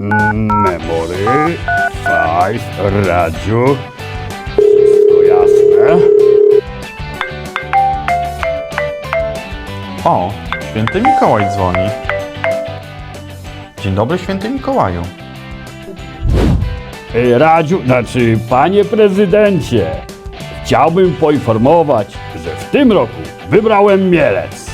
Memory, five, radio. Wszystko jasne. O, święty Mikołaj dzwoni. Dzień dobry, święty Mikołaju. Ej, Radziu, znaczy, panie prezydencie, chciałbym poinformować, że w tym roku wybrałem Mielec.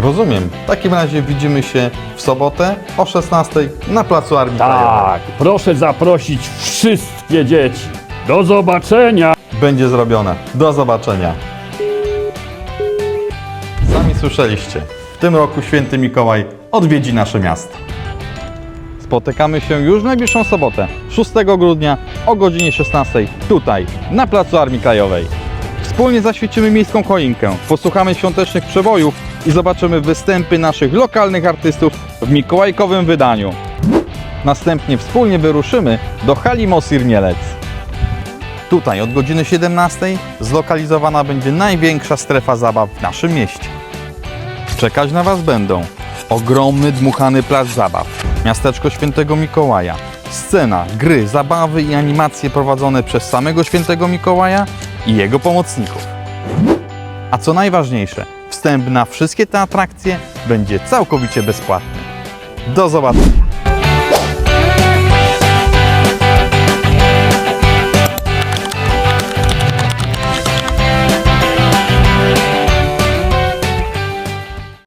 Rozumiem. W takim razie widzimy się w sobotę o 16 na Placu Armii Krajowej. Tak, proszę zaprosić wszystkie dzieci. Do zobaczenia. Będzie zrobione. Do zobaczenia. Sami słyszeliście. W tym roku święty Mikołaj odwiedzi nasze miasto. Spotykamy się już w najbliższą sobotę, 6 grudnia o godzinie 16 tutaj, na Placu Armii Krajowej. Wspólnie zaświecimy miejską choinkę, posłuchamy świątecznych przebojów i zobaczymy występy naszych lokalnych artystów w mikołajkowym wydaniu. Następnie wspólnie wyruszymy do hali Mosir Mielec. Tutaj od godziny 17 zlokalizowana będzie największa strefa zabaw w naszym mieście. Czekać na Was będą ogromny dmuchany plac zabaw, miasteczko Świętego Mikołaja, scena, gry, zabawy i animacje prowadzone przez samego Świętego Mikołaja i jego pomocników. A co najważniejsze, wstęp na wszystkie te atrakcje będzie całkowicie bezpłatny. Do zobaczenia!